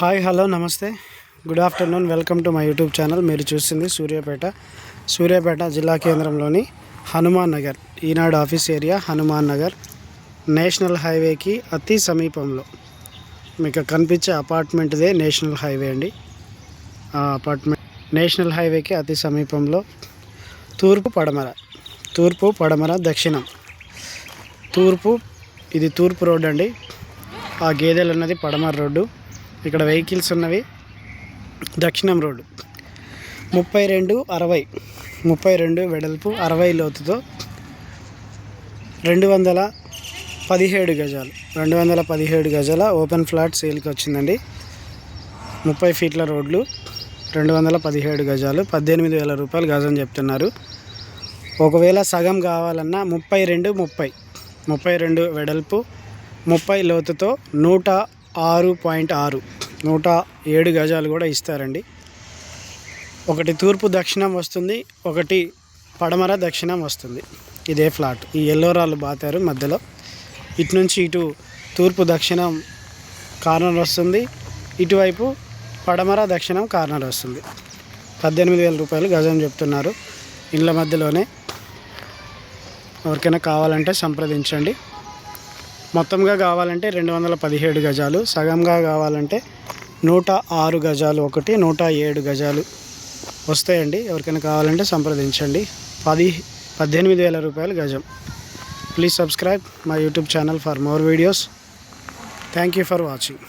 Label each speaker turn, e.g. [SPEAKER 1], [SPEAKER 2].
[SPEAKER 1] Hi hello నమస్తే. Good afternoon. Welcome to my YouTube channel. మీరు చూస్తుంది సూర్యాపేట. సూర్యాపేట జిల్లా కేంద్రంలోని Hanuman Nagar. Eenadu office area Hanuman Nagar. National హైవేకి అతి సమీపంలో. మీకు కనిపించే అపార్ట్మెంట్దే నేషనల్ హైవే అండి. ఆ అపార్ట్మెంట్ నేషనల్ హైవేకి అతి సమీపంలో తూర్పు పడమర. తూర్పు పడమర దక్షిణం. తూర్పు ఇది తూర్పు రోడ్ అండి. ఆ గేదెలు ఉన్నది పడమర రోడ్డు. ఇక్కడ వెహికల్స్ ఉన్నవి. దక్షిణం రోడ్డు. ముప్పై రెండు అరవై. ముప్పై రెండు వెడల్పు అరవై లోతుతో రెండు వందల పదిహేడు గజాలు. రెండు వందల పదిహేడు గజాల ఓపెన్ ఫ్లాట్ సేల్కి వచ్చిందండి. ముప్పై ఫీట్ల రోడ్లు రెండు వందల పదిహేడు గజాలు పద్దెనిమిది వేల రూపాయలు గజం చెప్తున్నారు. ఒకవేళ సగం కావాలన్నా ముప్పై రెండు ముప్పై. ముప్పై రెండు వెడల్పు ముప్పై లోతుతో నూట ఆరు పాయింట్ ఆరు. నూట ఏడు గజాలు కూడా ఇస్తారండి. ఒకటి తూర్పు దక్షిణం వస్తుంది ఒకటి పడమర దక్షిణం వస్తుంది. ఇదే ఫ్లాట్. ఈ ఎల్లో రాళ్ళు బాతారు మధ్యలో. ఇటు నుంచి ఇటు తూర్పు దక్షిణం కార్నర్ వస్తుంది ఇటువైపు పడమర దక్షిణం కార్నర్ వస్తుంది. పద్దెనిమిది వేల రూపాయలు గజం చెప్తున్నారు. ఇళ్ళ మధ్యలోనే ఎవరికైనా కావాలంటే సంప్రదించండి. మొత్తంగా కావాలంటే రెండు వందల పదిహేడు గజాలు సగంగా కావాలంటే నూట ఆరు గజాలు ఒకటి నూట ఏడు గజాలు వస్తాయండి. ఎవరికైనా కావాలంటే సంప్రదించండి. పది పద్దెనిమిది వేల రూపాయలు గజం. Please subscribe my YouTube channel for more videos. Thank you for watching.